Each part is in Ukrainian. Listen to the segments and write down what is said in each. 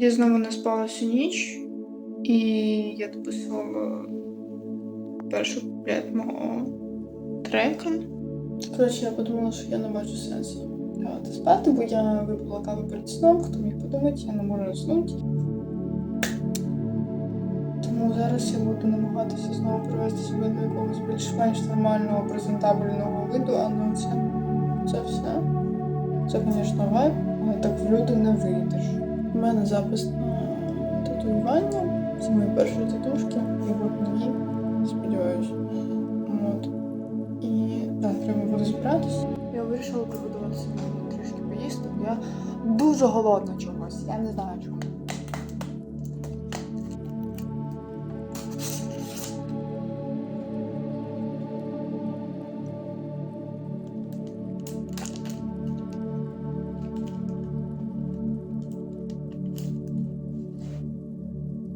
Я знову не спала всю ніч, і я дописувала першу куплет мого трека. Коротше, я подумала, що я не бачу сенсу лягати спати, бо я випила каву перед сном, хто міг подумати, я не можу заснути. Тому зараз я буду намагатися знову привести себе до якогось більш-менш нормального, презентабельного виду, а це, це все. Це, звісно, вайб, але так в люди не вийдеш. У мене запис татуювання. Це моєї першої татушки, і от нові, сподіваюся. От. І так, треба буде збиратися. Я вирішила приготувати собі трішки поїсти, бо я дуже голодна чогось. Я не знаю чого.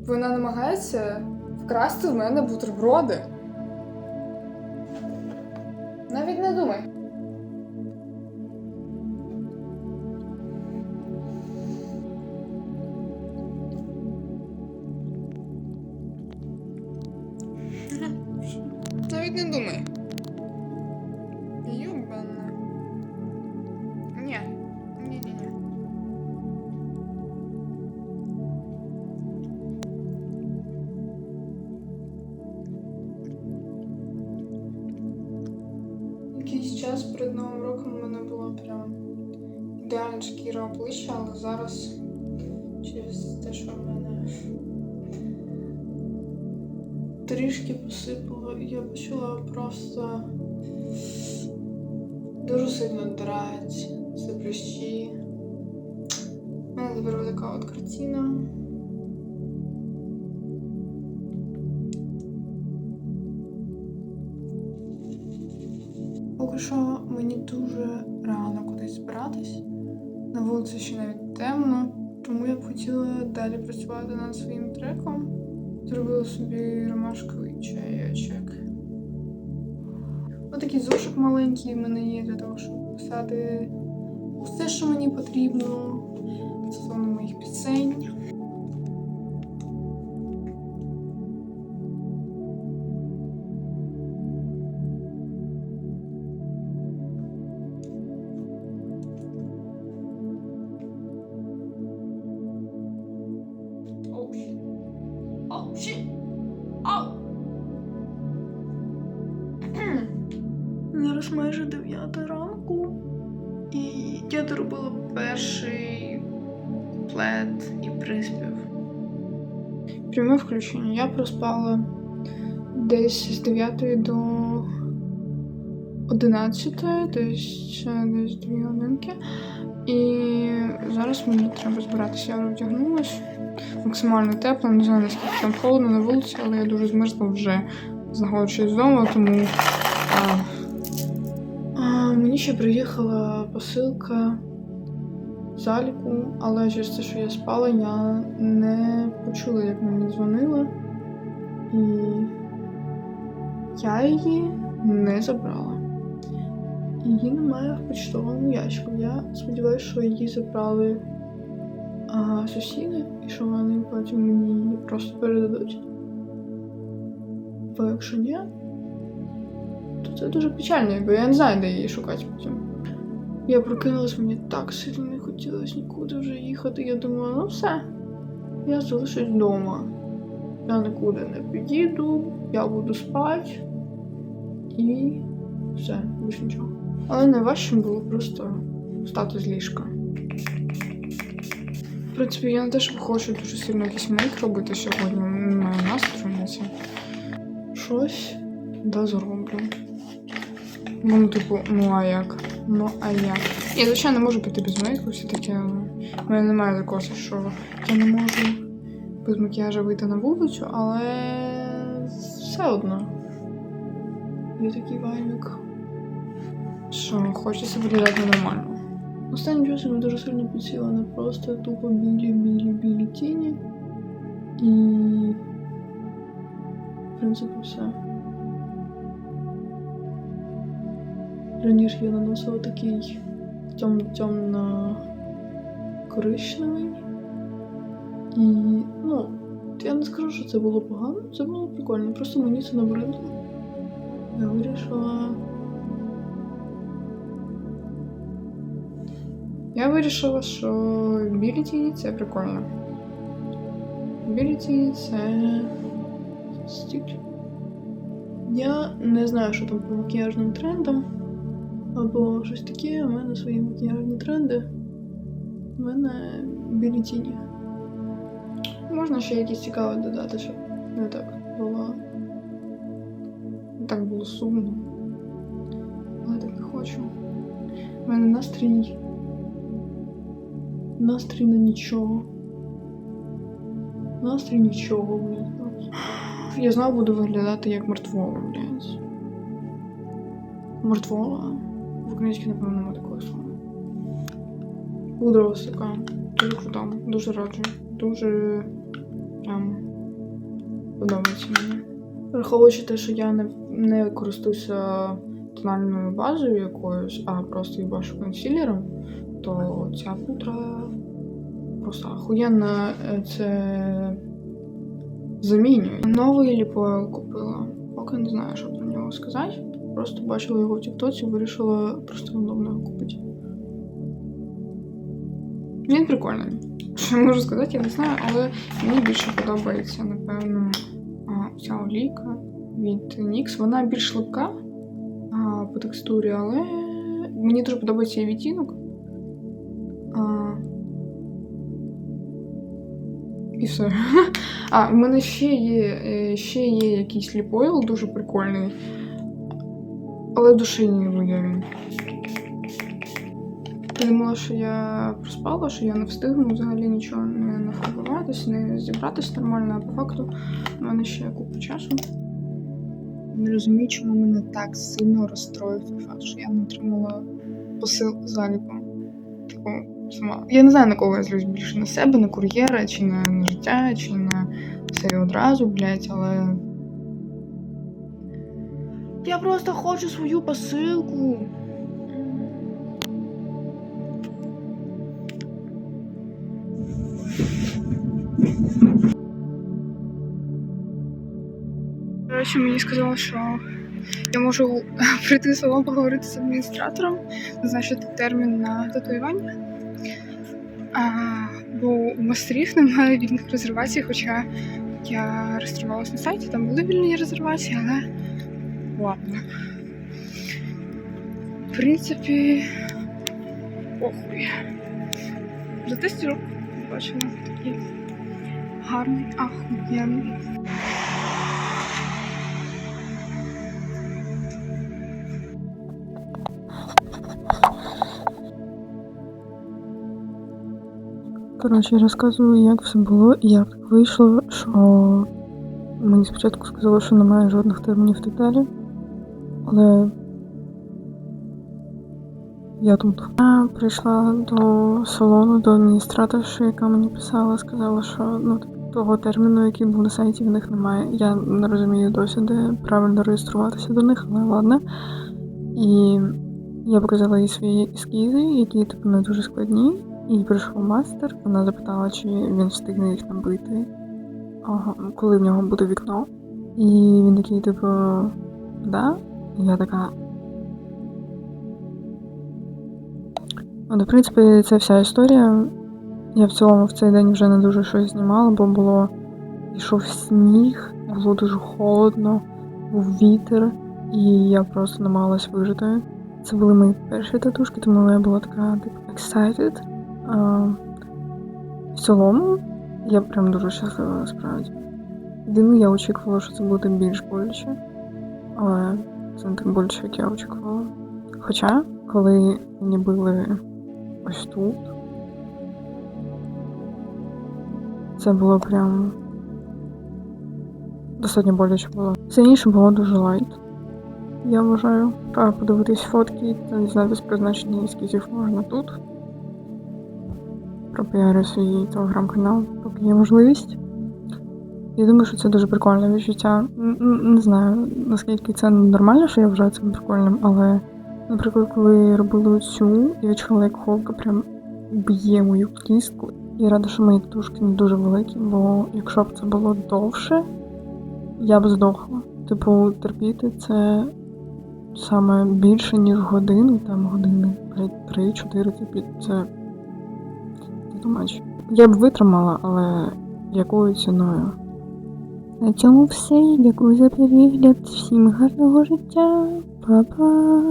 Вона намагається вкрасти в мене бутерброди. Навіть не думай. Навіть не думай. Час перед Новим роком у мене була прям ідеальна шкіра обличчя, але зараз через те, що в мене трішки посипало, я почала просто дуже сильно драть, це. У мене тепер така от картина. Поки що мені дуже рано кудись збиратись. На вулиці ще навіть темно, тому я б хотіла далі працювати над своїм треком. Зробила собі ромашковий чайочок. Отакий зошик маленький в мене є для того, щоб писати усе, що мені потрібно стосовно моїх пісень. Я доробила перший куплет і приспів. Пряме включення. Я проспала десь з 9 до 11, десь десь 2 годинки. І зараз мені треба збиратися. Я вдягнулась максимально тепло, не знаю наскільки там холодно на вулиці, але я дуже змерзла вже знаходячись вдома, тому. А, мені ще приїхала посилка в заліку, але через те, що я спала, я не почула, як мені дзвонили. І я її не забрала. Її немає в почтовому ящику. Я сподіваюся, що її забрали а, сусіди, і що вони потім мені її просто передадуть. Бо якщо ні, це дуже печально, бо я не знаю, де її шукати потім. Я прокинулась, мені так сильно не хотілося нікуди вже їхати. Я думала, ну все, я залишусь вдома. Я нікуди не підійду, я буду спати і все, більше нічого. Але найважчим було просто встати з ліжка. В принципі, я не те, що хочу дуже сильно якийсь мейк робити сьогодні. Не маю настрою на це. Щось да зроблю. Ну, типу, ну а як? Ну а як? Я, звичайно, можу піти без мейку, все таке, але в мене немає такого, що я не можу без макіяжу вийти на вулицю, але все одно. Є такий вайбик, що хочеться виглядати нормально. Останнім часом я дуже сильно підсіла на просто тупо білі-білі-білі тіні. І. В принципі, все. Раніше я наносила такий темно-темно коричневий. І, ну, я не скажу, що це було погано, це було прикольно. Просто мені це набридло. Я вирішила. Я вирішила, що білі тіні це прикольно. Білі тіні це стиль. Я не знаю, що там по макіяжним трендам. Або щось таке, у мене свої макіяжні тренди. У мене білі тіні. Можна ще якісь цікаві додати, щоб не так було. Не так було сумно. Але так не хочу. У мене настрій. Настрій на нічого. Настрій нічого, блядь. Я знову буду виглядати як мертвола, блядь. Мертвола? В українській, напевно, немає такого слова. Пудра ось така. Дуже крута. Дуже раджу. Дуже прям подобається мені. Враховуючи те, що я не, не користуюся тональною базою якоюсь, а просто їбашу консилером, то ця пудра просто охуєнно е, це замінює. Новий ліпойл купила. Поки не знаю, що про нього сказати. Просто бачила його в Тіктоці, вирішила просто рандомно його купити. Він прикольний. Що можу сказати, я не знаю, але мені більше подобається, напевно, ця олійка від NYX. Вона більш липка по текстурі, але мені дуже подобається її відтінок. І все. А, в мене ще є, е, ще є якийсь ліпойл дуже прикольний. Але душі не буде. Я думала, що я проспала, що я не встигну взагалі нічого не нафарбуватись, не зібратись нормально, а по факту в мене ще купа часу. Не розумію, чому мене так сильно розстроїв факт, що я не отримала посил заліку. Типу, сама. Я не знаю, на кого я злюсь більше на себе, на кур'єра, чи на, на життя, чи на все одразу, блядь, але. Я просто хочу свою посилку. Коротше, мені сказали, що я можу прийти в салон поговорити з адміністратором, назначити термін на татуювання. А, бо у мастерів немає вільних резервацій, хоча я реєструвалася на сайті, там були вільні резервації, але ладно. В принципі, похуй. Зате стірок бачила такий гарний, ахуєнний. Коротше, розказую, як все було як вийшло, що мені спочатку сказали, що немає жодних термінів і так далі. Але я тут. Я прийшла до салону, до адміністраторши, яка мені писала, сказала, що ну, того терміну, який був на сайті, в них немає. Я не розумію досі, де правильно реєструватися до них, але ладно. І я показала їй свої ескізи, які типу не дуже складні. І прийшов мастер, вона запитала, чи він встигне їх набити, коли в нього буде вікно. І він такий, типу, да? Я така. Ну, в принципі, це вся історія. Я в цілому в цей день вже не дуже щось знімала, бо було йшов сніг, було дуже холодно, був вітер, і я просто намагалась вижити. Це були мої перші татушки, тому я була така типу excited. А, в цілому, я прям дуже щаслива насправді. Єдине, я очікувала, що це буде більш боляче, але це так як я очікувала. Хоча, коли мені били ось тут, це було прям достатньо боляче було. Інше було дуже лайт. Я вважаю, а подивитись фотки та дізнатися про значення ескізів можна тут пропіарю свій телеграм-канал, поки є можливість. Я думаю, що це дуже прикольне відчуття. Не знаю, наскільки це нормально, що я вважаю це прикольним, але, наприклад, коли робили цю, я відчула, як холка прям б'є мою кістку. Я рада, що мої тушки не дуже великі, бо якщо б це було довше, я б здохла. Типу, терпіти це саме більше, ніж годину, там години 3-4, це, це too. Я б витримала, але якою ціною? На цьому все. Дякую за перегляд. Всім гарного життя. Па-па.